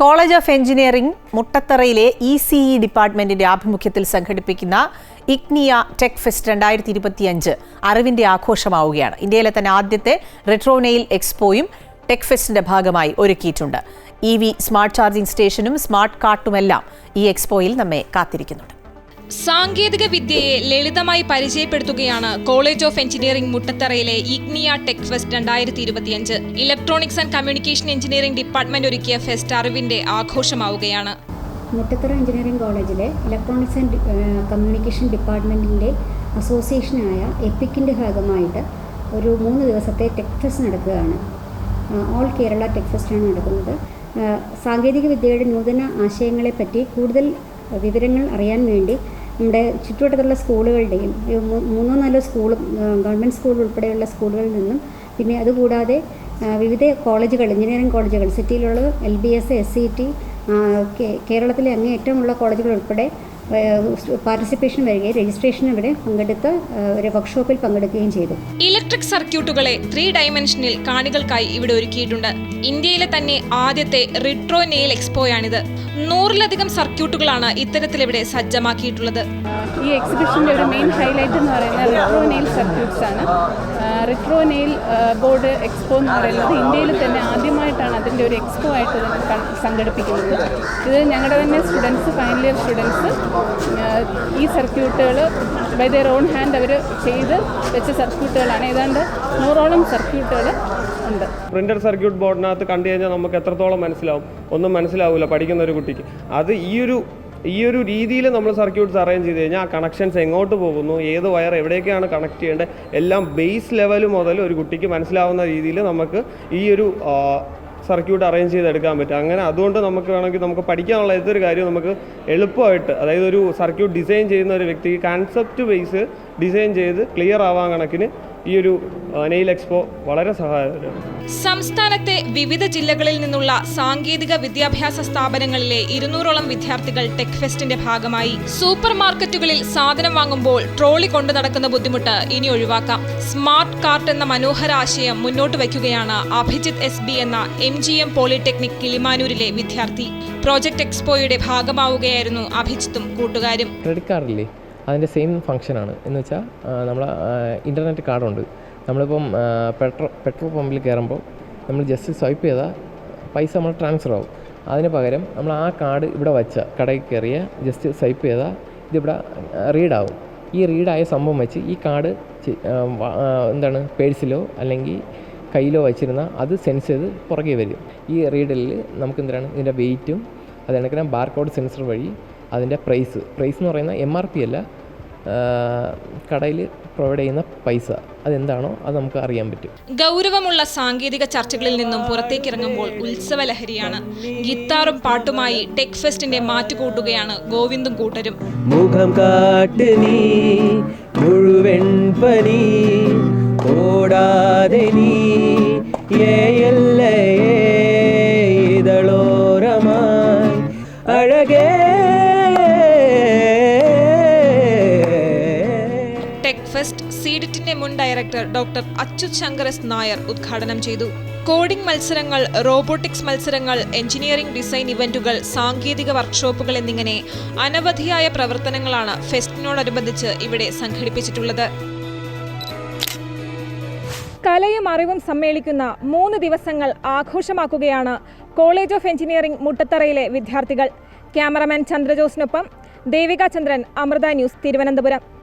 College of engineering മുട്ടത്തറയിലെ E C E ഡിപ്പാർട്ട്മെന്റിന്റെ ആഭിമുഖ്യത്തിൽ സംഘടിപ്പിക്കുന്ന ഇഗ്നിയ ടെക് ഫെസ്റ്റ് രണ്ടായിരത്തി ഇരുപത്തിയഞ്ച് അറിവിന്റെ ആഘോഷമാവുകയാണ്. ഇന്ത്യയിലെ തന്നെ ആദ്യത്തെ റെട്രോനെയിൽ എക്സ്പോയും ടെക് ഫെസ്റ്റിന്റെ ഭാഗമായി ഒരുക്കിയിട്ടുണ്ട്. ഇ വി സ്മാർട്ട് ചാർജിംഗ് സ്റ്റേഷനും സ്മാർട്ട് കാർട്ടുമെല്ലാം ഈ എക്സ്പോയിൽ നമ്മെ കാത്തിരിക്കുന്നുണ്ട്. സാങ്കേതിക വിദ്യയെ ലളിതമായി പരിചയപ്പെടുത്തുകയാണ് കോളേജ് ഓഫ് എഞ്ചിനീയറിംഗ് മുട്ടത്തറയിലെ ഇഗ്നിയ ടെക് ഫെസ്റ്റ് രണ്ടായിരത്തി ഇരുപത്തിയഞ്ച് electronics and communication engineering department ഒരുക്കിയ ഫെസ്റ്റ് അറിവിന്റെ ആഘോഷമാവുകയാണ്. മുട്ടത്തറ എഞ്ചിനീയറിംഗ് കോളേജിലെ ഇലക്ട്രോണിക്സ് ആൻഡ് കമ്മ്യൂണിക്കേഷൻ ഡിപ്പാർട്ട്മെന്റിന്റെ അസോസിയേഷനായ എപ്പിക്കിന്റെ ഭാഗമായിട്ട് ഒരു മൂന്ന് ദിവസത്തെ ടെക് ഫെസ്റ്റ് നടക്കുകയാണ്. ഓൾ കേരള ടെക് ഫെസ്റ്റാണ് നടക്കുന്നത്. സാങ്കേതിക വിദ്യയുടെ നൂതന ആശയങ്ങളെപ്പറ്റി കൂടുതൽ വിവരങ്ങൾ അറിയാൻ വേണ്ടി നമ്മുടെ ചുറ്റുവട്ടത്തുള്ള സ്കൂളുകളുടെയും മൂന്നോ നാലോ സ്കൂളും ഗവൺമെന്റ് സ്കൂൾ ഉൾപ്പെടെയുള്ള സ്കൂളുകളിൽ നിന്നും പിന്നെ അതുകൂടാതെ വിവിധ കോളേജുകൾ എഞ്ചിനീയറിംഗ് കോളേജുകൾ സിറ്റിയിലുള്ള L B S S C T കേരളത്തിലെ അങ്ങേയറ്റമുള്ള കോളേജുകൾ ഉൾപ്പെടെ പാർട്ടിസിപ്പേഷൻ വരികയും രജിസ്ട്രേഷൻ ഇവിടെ പങ്കെടുത്ത് ഒരു വർക്ക്ഷോപ്പിൽ പങ്കെടുക്കുകയും ചെയ്തു. ഇലക്ട്രിക് സർക്യൂട്ടുകളെ ത്രീ ഡയമെൻഷനിൽ കാണികൾക്കായി ഇവിടെ ഒരുക്കിയിട്ടുണ്ട്. ഇന്ത്യയിലെ തന്നെ ആദ്യത്തെ റിട്രോ നെയിൽ എക്സ്പോയാണിത്. നൂറിലധികം സർക്യൂട്ടുകളാണ് ഇത്തരത്തിൽ ഇവിടെ സജ്ജമാക്കിയിട്ടുള്ളത്. ഈ എക്സിബിഷന്റെ ഒരു മെയിൻ ഹൈലൈറ്റ് എന്ന് പറയുന്നത് റിട്രോ നെയിൽ സർക്യൂട്ട്സ് ആണ്. റിട്രോ നെയിൽ ബോർഡ് എക്സ്പോ എന്ന് പറയുന്നത് ഇന്ത്യയിൽ തന്നെ ആദ്യമായിട്ടാണ് അതിന്റെ ഒരു എക്സ്പോ ആയിട്ട് സംഘടിപ്പിക്കുന്നത്. ഇത് ഞങ്ങളുടെ തന്നെ സ്റ്റുഡൻസ് ഫൈനൽ ഇയർ സ്റ്റുഡൻസ് ഈ സർക്യൂട്ടുകൾ ബൈ ദർ ഓൺ ഹാൻഡ് അവർ ചെയ്ത് വെച്ച സർക്യൂട്ടുകളാണ്. ഏതാണ്ട് നൂറോളം സർക്യൂട്ടുകൾ ഉണ്ട്. പ്രിന്റർ സർക്യൂട്ട് ബോർഡിനകത്ത് കണ്ടു കഴിഞ്ഞാൽ നമുക്ക് എത്രത്തോളം മനസ്സിലാവും? ഒന്നും മനസ്സിലാവില്ല പഠിക്കുന്ന ഒരു കുട്ടിക്ക്. അത് ഈ ഒരു ഈ ഒരു രീതിയിൽ നമ്മൾ സർക്യൂട്ട്സ് അറേഞ്ച് ചെയ്ത് കഴിഞ്ഞാൽ ആ കണക്ഷൻസ് എങ്ങോട്ട് പോകുന്നു? ഏത് വയർ എവിടേക്കാണ് കണക്ട് ചെയ്യേണ്ടത്? എല്ലാം ബേസ് ലെവൽ മുതൽ ഒരു കുട്ടിക്ക് മനസ്സിലാവുന്ന രീതിയിൽ നമുക്ക് ഈ ഒരു സർക്യൂട്ട് അറേഞ്ച് ചെയ്തെടുക്കാൻ പറ്റും. അങ്ങനെ അതുകൊണ്ട് നമുക്ക് വേണമെങ്കിൽ നമുക്ക് പഠിക്കാനുള്ള ഏതൊരു കാര്യവും നമുക്ക് എളുപ്പമായിട്ട് അതായത് ഒരു സർക്യൂട്ട് ഡിസൈൻ ചെയ്യുന്ന ഒരു വ്യക്തിക്ക് കൺസെപ്റ്റ് ബേസ് ഡിസൈൻ ചെയ്ത് ക്ലിയർ ആവാൻ കണക്കിന് ഈ ഒരു നെയിൽ എക്സ്പോ വളരെ സഹായകരമാണ്. സംസ്ഥാനത്തെ വിവിധ ജില്ലകളിൽ നിന്നുള്ള സാങ്കേതിക വിദ്യാഭ്യാസ സ്ഥാപനങ്ങളിലെ ഇരുന്നൂറോളം വിദ്യാർത്ഥികൾ ടെക് ഫെസ്റ്റിന്റെ ഭാഗമായി സൂപ്പർ മാർക്കറ്റുകളിൽ സാധനം വാങ്ങുമ്പോൾ ട്രോളി കൊണ്ടു നടക്കുന്ന ബുദ്ധിമുട്ട് ഇനി ഒഴിവാക്കാം. സ്മാർട്ട് കാർട്ട് എന്ന മനോഹര ആശയം മുന്നോട്ട് വയ്ക്കുകയാണ് അഭിജിത്ത് എസ് ബി എന്ന എം ജി എം പോളിടെക്നിക് കിളിമാനൂരിലെ വിദ്യാർത്ഥി. പ്രോജക്ട് എക്സ്പോയുടെ ഭാഗമാവുകയായിരുന്നു അഭിജിത്തും കൂട്ടുകാരും. അതിന്റെ സെയിം ഫങ്ഷനാണ്. എന്ന് വെച്ചാൽ നമ്മൾ ഇന്റർനെറ്റ് കാർഡുണ്ട്. നമ്മളിപ്പം പെട്രോൾ പെട്രോൾ പമ്പിൽ കയറുമ്പോൾ നമ്മൾ ജസ്റ്റ് സ്വൈപ്പ് ചെയ്താൽ പൈസ നമ്മൾ ട്രാൻസ്ഫർ ആവും. അതിന് പകരം നമ്മൾ ആ കാർഡ് ഇവിടെ വച്ച കടയിൽ കയറിയ ജസ്റ്റ് സ്വൈപ്പ് ചെയ്താൽ ഇതിവിടെ റീഡാവും. ഈ റീഡായ സംഭവം വെച്ച് ഈ കാർഡ് എന്താണ് പേഴ്സിലോ അല്ലെങ്കിൽ കയ്യിലോ വെച്ചിരുന്ന അത് സെൻസ് ചെയ്ത് പുറകെ വരും. ഈ റീഡലിൽ നമുക്ക് എന്താണ് ഇതിന്റെ വെയിറ്റും അത് കണക്കിന് ബാർകോഡ് സെൻസർ വഴി അതിന്റെ പ്രൈസ് പ്രൈസ് എന്ന് പറയുന്ന എം ആർ പി അല്ല കടയിൽ പ്രൊവൈഡ് ചെയ്യുന്ന പൈസ. അതെന്താണോ അത് നമുക്ക് അറിയാൻ പറ്റും. ഗൗരവമുള്ള സാങ്കേതിക ചർച്ചകളിൽ നിന്നും പുറത്തേക്ക് ഇറങ്ങുമ്പോൾ ഉത്സവ ലഹരിയാണ് ഗിത്താറും പാട്ടുമായി ടെക് ഫെസ്റ്റിന്റെ മാറ്റുകൂട്ടുകയാണ് ഗോവിന്ദും കൂട്ടരും. മുഖം കാട്ട് നീ മുഴുവൻ പനി ഓടാതെ നീ. ഫെസ്റ്റ് സീഡിറ്റിന്റെ മുൻ director doctor Achyut Shankar S Nair ഉദ്ഘാടനം ചെയ്തു. കോഡിംഗ് മത്സരങ്ങൾ റോബോട്ടിക്സ് മത്സരങ്ങൾ എഞ്ചിനീയറിംഗ് ഡിസൈൻ ഇവന്റുകൾ സാങ്കേതിക വർക്ക്ഷോപ്പുകൾ എന്നിങ്ങനെ അനവധിയായ പ്രവർത്തനങ്ങളാണ് ഫെസ്റ്റിനോടനുബന്ധിച്ച് ഇവിടെ സംഘടിപ്പിച്ചിട്ടുള്ളത്. കലയും അറിവും സമ്മേളിക്കുന്ന മൂന്ന് ദിവസങ്ങൾ ആഘോഷമാക്കുകയാണ് കോളേജ് ഓഫ് എഞ്ചിനീയറിംഗ് മുട്ടത്തറയിലെ വിദ്യാർത്ഥികൾ. ക്യാമറമാൻ ചന്ദ്രജോസിനൊപ്പം ദേവിക ചന്ദ്രൻ അമൃത ന്യൂസ് തിരുവനന്തപുരം.